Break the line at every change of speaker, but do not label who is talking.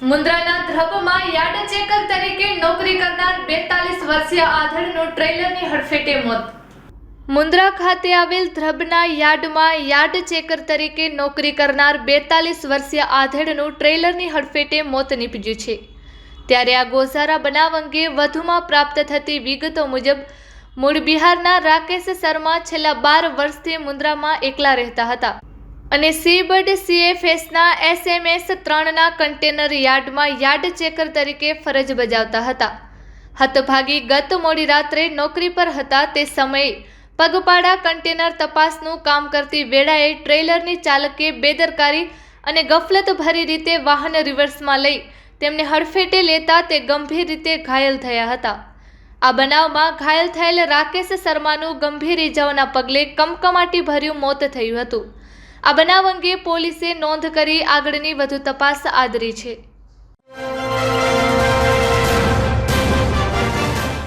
મુન્દ્રાના ધ્રબમાં yard checker તરીકે નોકરી કરનાર બેતાલીસ વર્ષીય આધેડનું ટ્રેલરની હડફેટે મોત. મુન્દ્રા ખાતે આવેલ ધ્રબના યાર્ડમાં યાર્ડ ચેકર તરીકે નોકરી કરનાર બેતાલીસ વર્ષીય આધેડનું ટ્રેલરની હડફેટે મોત નીપજ્યું છે. ત્યારે આ ગોઝારા બનાવ અંગે વધુમાં પ્રાપ્ત થતી વિગતો મુજબ, મૂળ બિહારના રાકેશ શર્મા છેલ્લા બાર વર્ષથી મુન્દ્રામાં એકલા રહેતા હતા. અને સીબર્ડ સીએફએસના એસએમએસ ત્રણના કન્ટેનર યાર્ડમાં યાર્ડ ચેકર તરીકે ફરજ બજાવતા હતા. હતભાગી ગત મોડી રાત્રે નોકરી પર હતા તે સમયે પગપાળા કન્ટેનર તપાસનું કામ કરતી વેળાએ ટ્રેલરની ચાલકે બેદરકારી અને ગફલતભરી રીતે વાહન રિવર્સમાં લઈ તેમને હડફેટે લેતા તે ગંભીર રીતે ઘાયલ થયા હતા. આ બનાવમાં ઘાયલ થયેલ રાકેશ શર્માનું ગંભીર ઇજાઓના પગલે કમકમાટી ભર્યું મોત થયું હતું. આ બનાવ અંગે પોલીસે નોંધ કરી આગળની વધુ તપાસ આદરી છે.